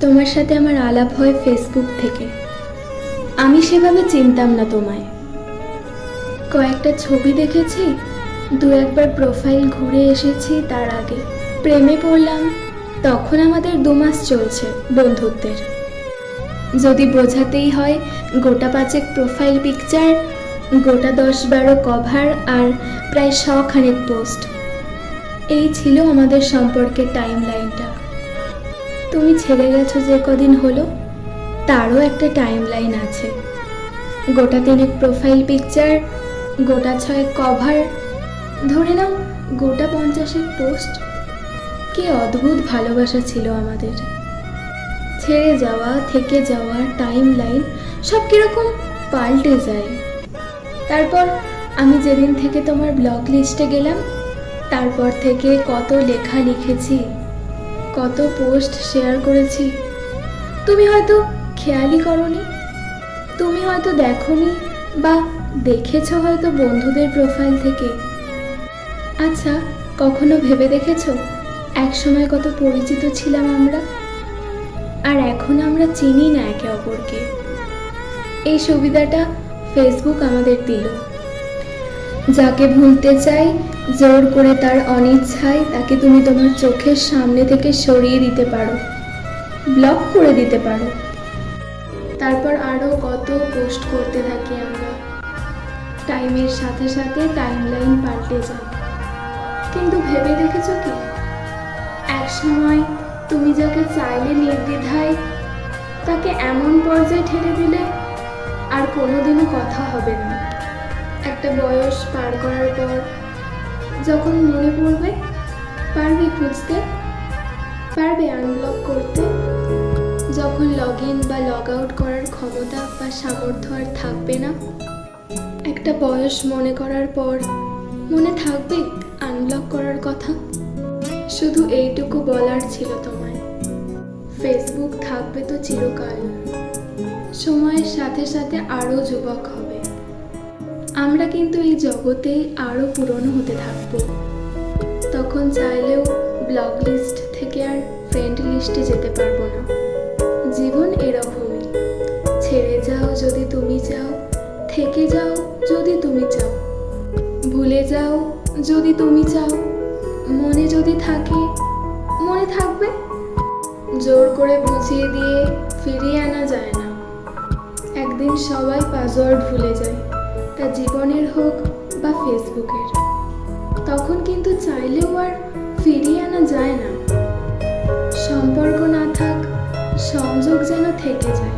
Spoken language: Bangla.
তোমার সাথে আমার আলাপ হয় ফেসবুক থেকে। আমি সেভাবে চিনতাম না তোমায়। কয়েকটা ছবি দেখেছি, দু একবার প্রোফাইল ঘুরে এসেছি তার আগে। প্রেমে পড়লাম, তখন আমাদের দু মাস চলছে বন্ধুত্বের। যদি বোঝাতেই হয়, গোটা পাঁচেক প্রোফাইল পিকচার গোটা দশ বারো কভার আর প্রায় শখানেক পোস্ট এই ছিল আমাদের সম্পর্কের টাইম লাইনটা তুমি ছেড়ে গেছো যে কদিন হলো, তারও একটা টাইম লাইন আছে। গোটা তিনেক প্রোফাইল পিকচার গোটা ছয় কভার ধরে নাও গোটা পঞ্চাশেক পোস্ট কি অদ্ভুত ভালোবাসা ছিল আমাদের। ছেড়ে যাওয়া, থেকে যাওয়া টাইম লাইন সব কীরকম পাল্টে যায়। তারপর আমি যেদিন থেকে তোমার ব্লগ লিস্টে গেলাম, তারপর থেকে কত লেখা লিখেছি, কত পোস্ট শেয়ার করেছি, তুমি হয়তো খেয়ালই করনি, তুমি হয়তো দেখোনি বা দেখেছ হয়তো বন্ধুদের প্রোফাইল থেকে। আচ্ছা কখনো ভেবে দেখেছ? একসময় কত পরিচিত ছিলাম আমরা। আর এখন আমরা চিনি না একে অপরকে। এই সুবিধাটা ফেসবুক আমাদের দিল। যাকে ভুলতে চাই, জোর করে তার অনিচ্ছায় তাকে তুমি তোমার চোখের সামনে থেকে সরিয়ে দিতে পারো। ব্লক করে দিতে পারো। তারপর আরও কত পোস্ট করতে থাকি আমরা। টাইমের সাথে সাথে টাইম লাইন পাল্টে যায়। কিন্তু ভেবে দেখেছ কি? এক সময় তুমি যাকে চাইলে নির্দ্বিধায় তাকে এমন পর্যায়ে ঠেলে দিলে আর কোনোদিনও কথা হবে না। একটা বয়স পার করার পর যখন মনে পড়বে, পারবে খুঁজতে, পারবে আনব্লক করতে, যখন লগ ইন বা লগ আউট করার ক্ষমতা বা সামর্থ্য আর থাকবে না, একটা বয়স মনে করার পর মনে থাকবে আনব্লক করার কথা। শুধু এইটুকু বলার ছিল তোমায়। ফেসবুক থাকবে তো চিরকাল। সময়ের সাথে সাথে আরও যুবক হবে। আমরা কিন্তু এই জগতে আরও পুরনো হতে থাকব। তখন চাইলেও ব্লগ লিস্ট থেকে আর ফ্রেন্ড লিস্টে যেতে পারব না। জীবন এরকমই। ছেড়ে যাও যদি তুমি চাও, থেকে যাও যদি তুমি চাও। ভুলে যাও যদি তুমি চাও। মনে যদি থাকে, মনে থাকবে জোর করে বুঝিয়ে দিয়ে ফিরিয়ে আনা যায় না। একদিন সবাই পাসওয়ার্ড ভুলে যায়, তা জীবনের হোক বা ফেসবুকের। তখন কিন্তু চাইলেও আর ফিরিয়ে আনা যায় না। সম্পর্ক না থাক, সংযোগ যেন থেকে যায়